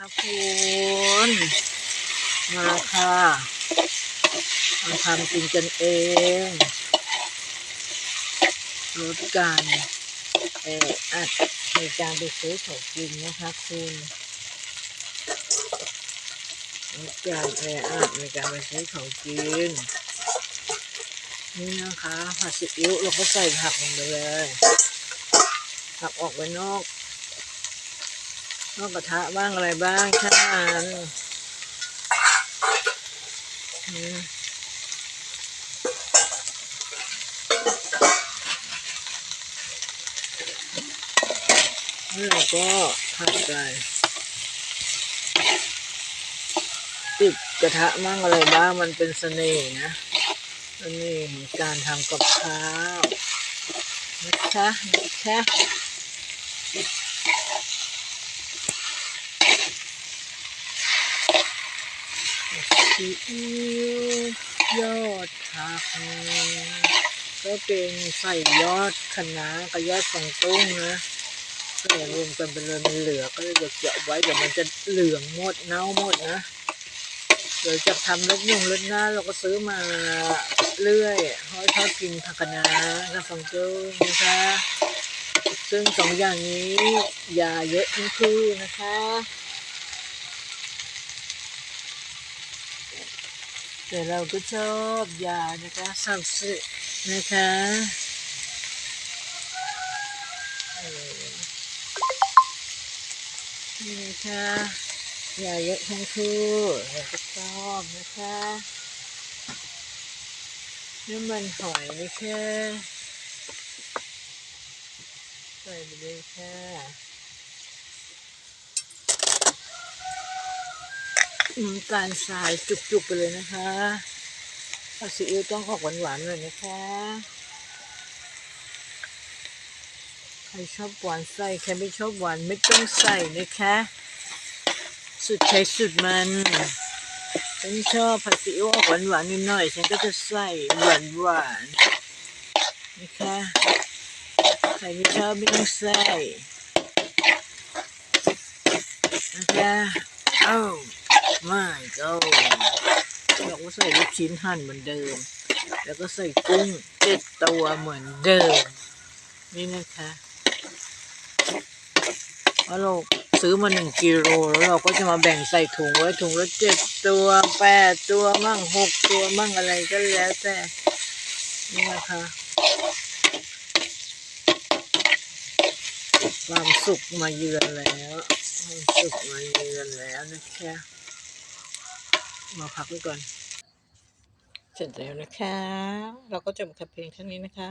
นะคะคุณมาค่ะมาทำกินกันเองลดการแออัดในการไปซื้อของกินนะคะคุณลดการแออัดในการไปซื้อของกินนี่นะคะผัดซีอิ๊วเราก็ใส่ผักลงไปเลยผักออกไปนอก นอกกระทะบ้างอะไรบ้างช่างมันอืมแล้วเราก็ผัดไปติดกระทะบ้างอะไรบ้างมันเป็นเสน่ห์นะเสน่ห์ของการทำกับข้าวนะคะนะคะ ซีอิ๊วยอดผักก็เป็นใส่ยอดคะน้ากับยอดฟองตุ้งนะก็อย่รวมกันไปเลยมันเหลือก็เลยจะเก็บไว้เดี๋ยวมันจะเหลืองหมดเน่าหมดนะเดี๋ยวจะทำรสยงรสหน้าเราก็ซื้อมาเรื่อยเพราะชอบกินผักคะน้ากับฟองตุ้งนะคะซึ่งสองอย่างนี้อย่าเยอะทั้งคู่นะคะ แต่เราก็ชอบยานะคะสับสึนะคะนี่นะคะยาเยอะทั้งคู่เราก็ชอบนะคะน้ำมันหอยนะคะใส่ไปเลยค่ะ น้ำตาลทรายจุกๆไปเลยนะคะผัดซีอิ๊วต้องออกหวานๆหน่อยนะคะ ใครชอบหวานใส่ใครไม่ชอบหวานไม่ต้องใส่นะคะ สุดใช้สุดมันฉันชอบผัดซีอิ๊วออกหวานๆนิดหน่อย ฉันก็จะใส่หวานๆนะคะ ใครไม่ชอบไม่ต้องใส่นะคะเอ้า ไม่ก็เราก็ใส่ลูกชิ้นหั่นเหมือนเดิม แล้วก็ใส่กุ้งเจ็ดตัวเหมือนเดิม นี่นะคะเพราะเราซื้อมาหนึ่งกิโลแล้วเราก็จะมาแบ่งใส่ถุงไว้ถุงละเจ็ดตัวแปดตัวมั่งหกตัวมั่งอะไรก็แล้วแต่นี่นะคะความสุขมาเยือนแล้ว ความสุขมาเยือนแล้วนะคะ มาพักไว้ก่อน เสร็จแล้วนะคะ เราก็จะมาคัดเพลงเท่านี้นะคะ